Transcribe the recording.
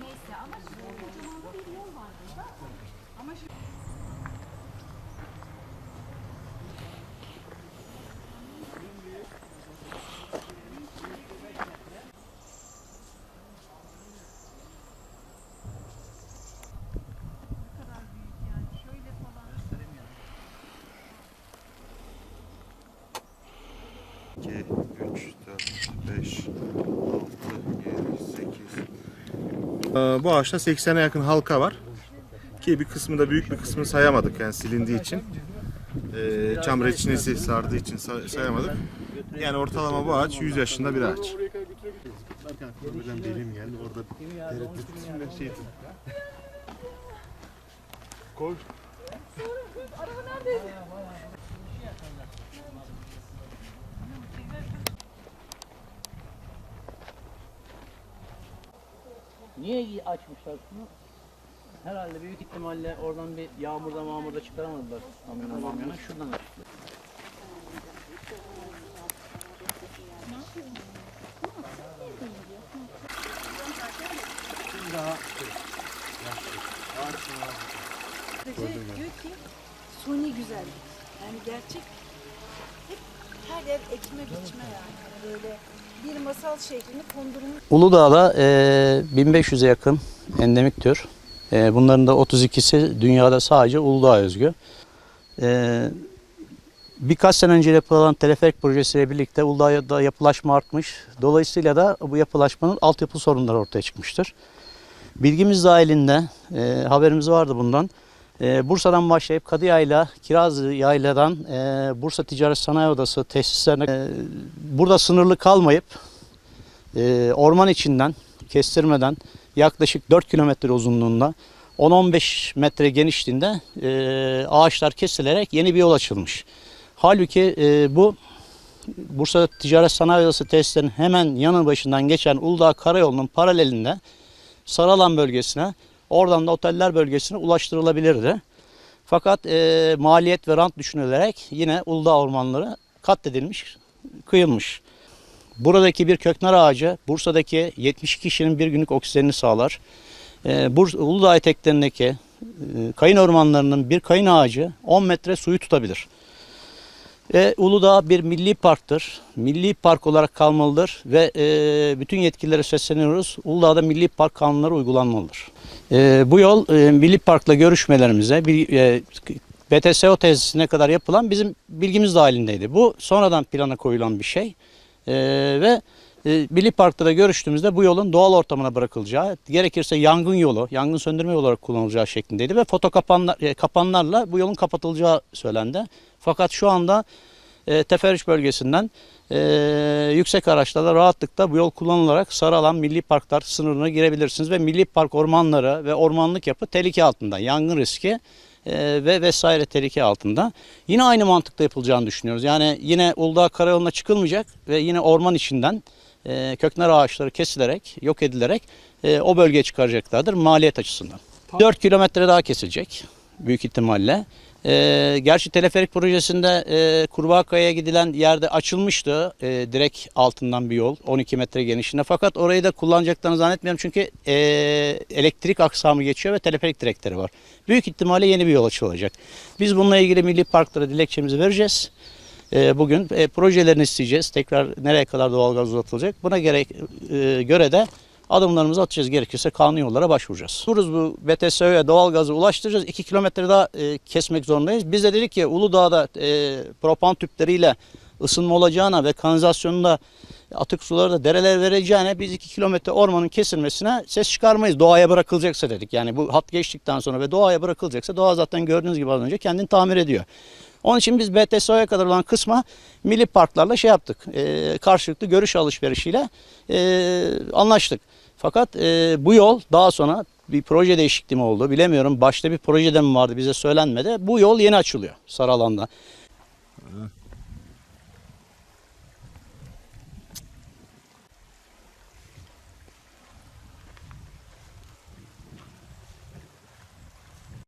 Neyse ama şimdi kocaman bir yol var burada. Ama şimdi... Bu ağaçta 80'e yakın halka var. Ki bir kısmı da büyük bir kısmını sayamadık yani silindiği için. Ee, çam reçinesi sardığı için say- sayamadık. Yani ortalama bu ağaç 100 yaşında bir ağaç. Birden delim geldi orada tereddüt şey Koy. Niye açmışlar şunu? Herhalde büyük ihtimalle oradan bir yağmurda mağmurda çıkaramadılar kamyona mamyona. Şuradan açtılar. Sadece diyor ki suni güzellik. Yani gerçek hep her ev ekme biçme yani. Böyle bir masal şehrini kondurmuş. Uludağ'da e, 1500'e yakın endemik tür. E, bunların da 32'si dünyada sadece Uludağ'a özgü. E, birkaç sene önce yapılan teleferik projesiyle birlikte Uludağ'da yapılaşma artmış. Dolayısıyla da bu yapılaşmanın altyapı sorunları ortaya çıkmıştır. Bilgimiz dahilinde e, haberimiz vardı bundan. E, Bursa'dan başlayıp Kadıyayla, Kirazlı Yayla'dan e, Bursa Ticaret Sanayi Odası tesislerine e, burada sınırlı kalmayıp e, orman içinden kestirmeden yaklaşık 4 kilometre uzunluğunda 10-15 metre genişliğinde ağaçlar kesilerek yeni bir yol açılmış. Halbuki bu Bursa Ticaret Sanayi Odası tesislerinin hemen yanı başından geçen Uludağ Karayolu'nun paralelinde Saralan bölgesine, oradan da oteller bölgesine ulaştırılabilirdi. Fakat e, maliyet ve rant düşünülerek yine Uludağ ormanları katledilmiş, kıyılmış. Buradaki bir köknar ağacı Bursa'daki 72 kişinin bir günlük oksijenini sağlar. Ee, Burs Uludağ eteklerindeki e, kayın ormanlarının bir kayın ağacı 10 metre suyu tutabilir. Ve Uludağ bir milli parktır. Milli park olarak kalmalıdır ve e, bütün yetkililere sesleniyoruz. Uludağ'da milli park kanunları uygulanmalıdır. E, bu yol e, milli parkla görüşmelerimize bir e, BTSO tesisine kadar yapılan bizim bilgimiz dahilindeydi. Bu sonradan plana koyulan bir şey. Ee, ve e, Milli Park'ta da görüştüğümüzde bu yolun doğal ortamına bırakılacağı, gerekirse yangın yolu, yangın söndürme yolu olarak kullanılacağı şeklindeydi ve foto kapanlar, e, kapanlarla bu yolun kapatılacağı söylendi. Fakat şu anda e, Teferiş bölgesinden e, yüksek araçlarla rahatlıkla bu yol kullanılarak Saralan Milli Parklar sınırına girebilirsiniz ve Milli Park ormanları ve ormanlık yapı tehlike altında. Yangın riski e, ve vesaire tehlike altında. Yine aynı mantıkla yapılacağını düşünüyoruz. Yani yine Uludağ Karayolu'na çıkılmayacak ve yine orman içinden e, köknar ağaçları kesilerek, yok edilerek e, o bölgeye çıkaracaklardır maliyet açısından. 4 kilometre daha kesilecek büyük ihtimalle. E, gerçi teleferik projesinde e, Kurbağakaya'ya gidilen yerde açılmıştı e, direkt altından bir yol 12 metre genişliğinde. Fakat orayı da kullanacaklarını zannetmiyorum çünkü e, elektrik aksamı geçiyor ve teleferik direkleri var. Büyük ihtimalle yeni bir yol açılacak. Biz bununla ilgili milli parklara dilekçemizi vereceğiz. E, bugün e, projelerini isteyeceğiz. Tekrar nereye kadar doğalgaz uzatılacak. Buna gerek e, göre de adımlarımızı atacağız. Gerekirse kanun yollara başvuracağız. Duruz bu BTSO'ya doğalgazı ulaştıracağız. 2 kilometre daha e, kesmek zorundayız. Biz de dedik ki Uludağ'da e, propan tüpleriyle ısınma olacağına ve kanalizasyonunda atık suları da derelere vereceğine biz 2 kilometre ormanın kesilmesine ses çıkarmayız. Doğaya bırakılacaksa dedik. Yani bu hat geçtikten sonra ve doğaya bırakılacaksa doğa zaten gördüğünüz gibi az önce kendini tamir ediyor. Onun için biz BTSO'ya kadar olan kısma milli parklarla şey yaptık. E, karşılıklı görüş alışverişiyle e, anlaştık. Fakat e, bu yol daha sonra bir proje değişikliği mi oldu bilemiyorum. Başta bir projede mi vardı bize söylenmedi. Bu yol yeni açılıyor Saralan'da.